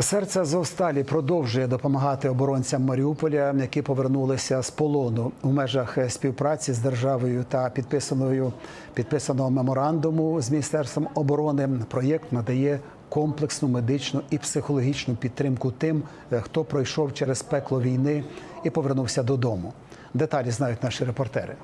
Серце Азовсталі продовжує допомагати оборонцям Маріуполя, які повернулися з полону у межах співпраці з державою та підписаною підписаного меморандуму з міністерством оборони. Проєкт надає комплексну медичну і психологічну підтримку тим, хто пройшов через пекло війни і повернувся додому. Деталі знають наші репортери.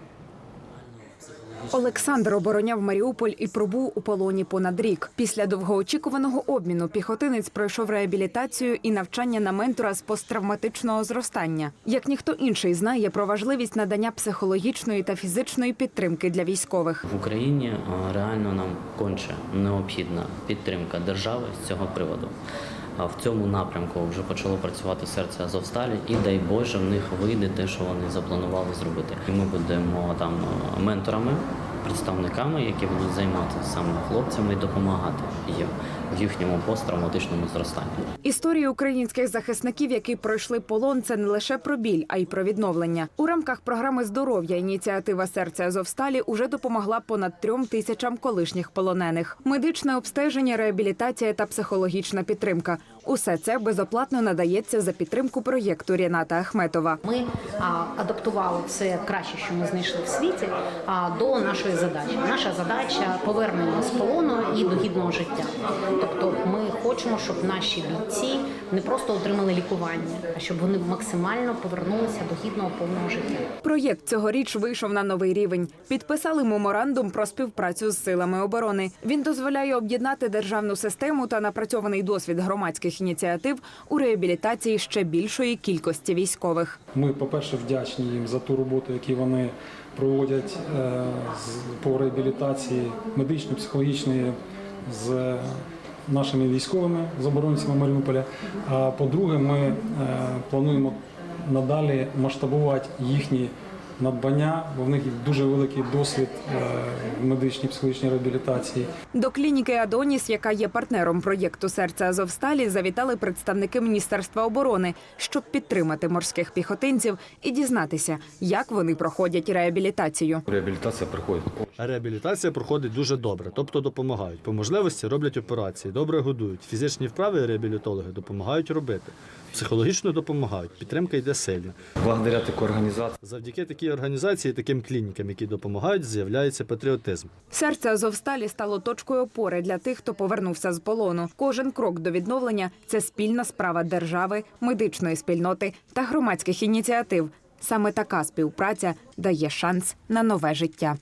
Олександр обороняв Маріуполь і пробув у полоні понад рік. Після довгоочікуваного обміну піхотинець пройшов реабілітацію і навчання на ментора з посттравматичного зростання. Як ніхто інший знає про важливість надання психологічної та фізичної підтримки для військових. В Україні реально нам конче необхідна підтримка держави з цього приводу. А в цьому напрямку вже почало працювати серце Азовсталі, і дай Боже, в них вийде те, що вони запланували зробити. І ми будемо там менторами, представниками, які будуть займатися саме хлопцями і допомагати їм в їхньому посттравматичному зростанні. Історії українських захисників, які пройшли полон, це не лише про біль, а й про відновлення. У рамках програми здоров'я ініціатива серця Азовсталі уже допомогла понад трьом тисячам колишніх полонених. Медичне обстеження, реабілітація та психологічна підтримка. Усе це безоплатно надається за підтримку проєкту Ріната Ахметова. Ми адаптували все краще, що ми знайшли в світі, до нашої задачі. Наша задача повернення з полону і до гідного життя. Тобто, ми хочемо, щоб наші бійці не просто отримали лікування, а щоб вони максимально повернулися до гідного повного життя. Проєкт цьогоріч вийшов на новий рівень. Підписали меморандум про співпрацю з силами оборони. Він дозволяє об'єднати державну систему та напрацьований досвід громадських ініціатив у реабілітації ще більшої кількості військових. Ми, по-перше, вдячні їм за ту роботу, яку вони проводять е, по реабілітації медичної, психологічної з нашими військовими, з оборонцями Маріуполя. А по-друге, ми е, плануємо надалі масштабувати їхні надбання, бо в них є дуже великий досвід е, в медичній психологічній реабілітації. До клініки Адоніс, яка є партнером проєкту серця Азовсталі, завітали представники Міністерства оборони, щоб підтримати морських піхотинців і дізнатися, як вони проходять реабілітацію. Реабілітація приходить. Реабілітація проходить дуже добре, тобто допомагають. По можливості роблять операції, добре годують. Фізичні вправи реабілітологи допомагають робити. Психологічно допомагають. Підтримка йде сильна. Благодаря такій організації Завдяки організації, таким клінікам, які допомагають, з'являється патріотизм. Серце Азовсталі стало точкою опори для тих, хто повернувся з полону. Кожен крок до відновлення це спільна справа держави, медичної спільноти та громадських ініціатив. Саме така співпраця дає шанс на нове життя.